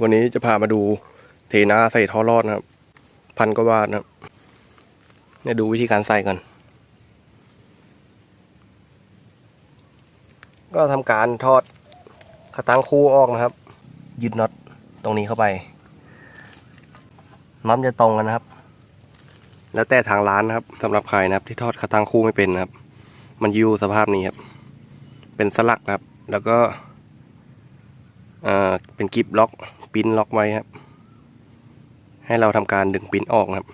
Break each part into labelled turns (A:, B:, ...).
A: วันนี้จะพามาดูเทนาใส่ท่อรอดนะครับ พันกว่าบาทนะครับเนี่ยดูวิธีการใส่กันก็ทำการทอดขาตังคู่ออกนะครับ ยึดน็อตตรงนี้เข้าไปน้ำจะตรงกันนะครับ แล้วแต่ทางร้านนะครับสำหรับใครนะครับ ที่ทอดขาตังคู่ไม่เป็นนะครับ มันอยู่สภาพนี้ครับ เป็นสลักนะครับ แล้วก็ เป็นกิฟล็อกปิ้นล็อกไว้ครับ ให้เราทำการดึงปิ้นออกครับ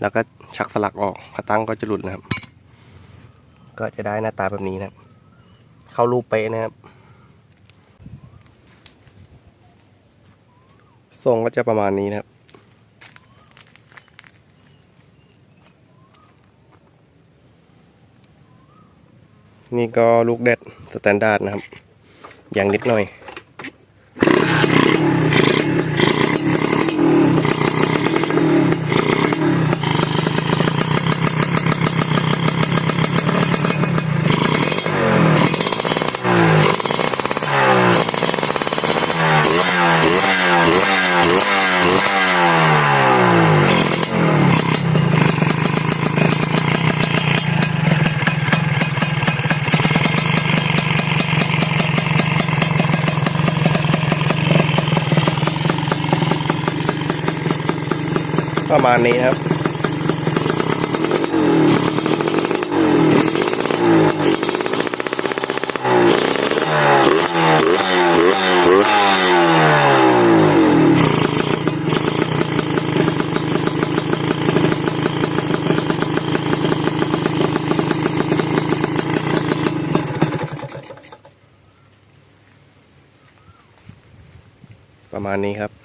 A: แล้วก็ชักสลักออกขาตั้งก็จะหลุดนะครับ ก็จะได้หน้าตาแบบนี้นะครับ เข้ารูปเป๊ะนะครับทรงก็จะประมาณนี้นะครับนี่ก็ลูกเด็ดสแตนดาร์ดนะครับ อย่างนิดหน่อย ประมาณนี้ครับ ประมาณนี้ครับ